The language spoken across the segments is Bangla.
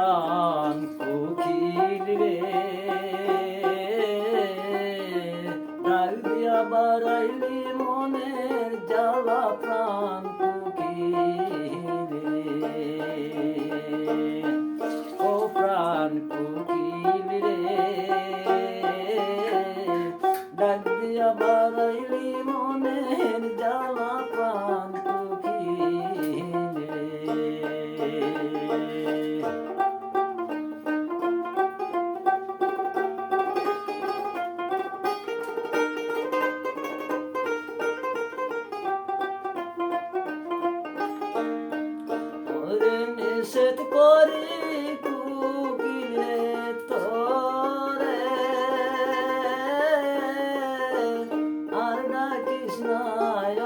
啊. নিষেধ করে কুকিলে তরে। আর না কৃষ্ণায়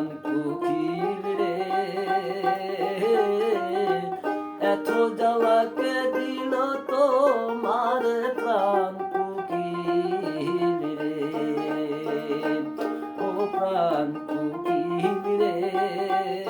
প্রাণ কুকিল রে। এত জ্বালাকে দিল তোমার প্রাণ কুকিল রে। ও প্রাণ কুকিল রে।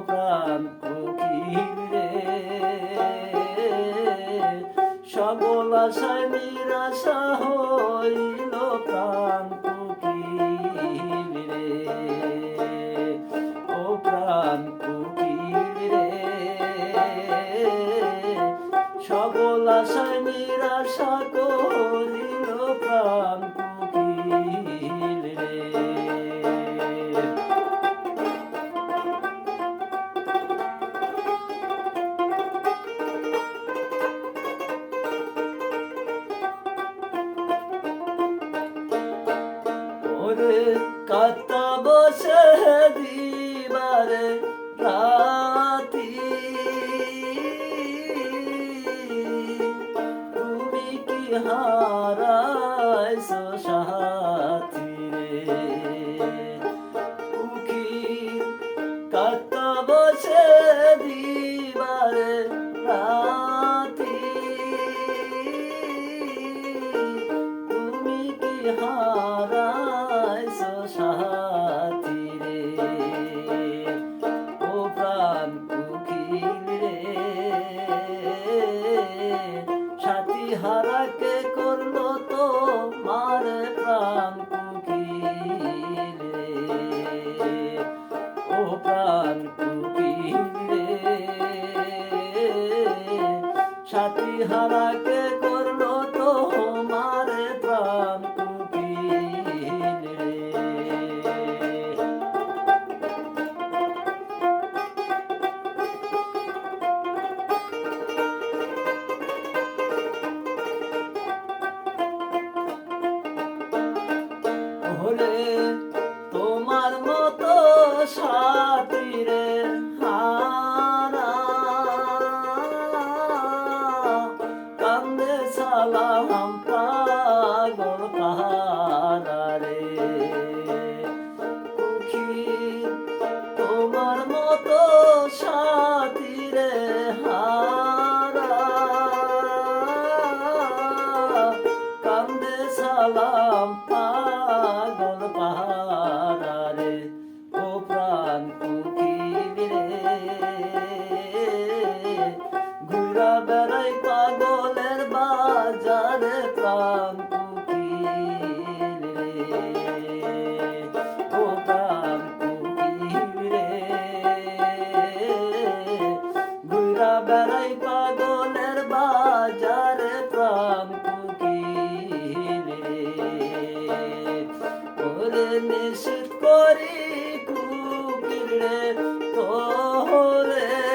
প্রাণ কবিরে সবল আশায় নিরাশা হইল প্রাণ রে কাতা বসে দিবারে রাতি। তুমি কি হারাইছো সাহা সাথী হারাকে করল তো মার প্রাণ ও সাথী হারাকে করল তো মতো সাথীরে হারা। কান্দে সালাম পাগল পাহারা রে ও প্রাণ নিষেধ করি কুকিরে তোরে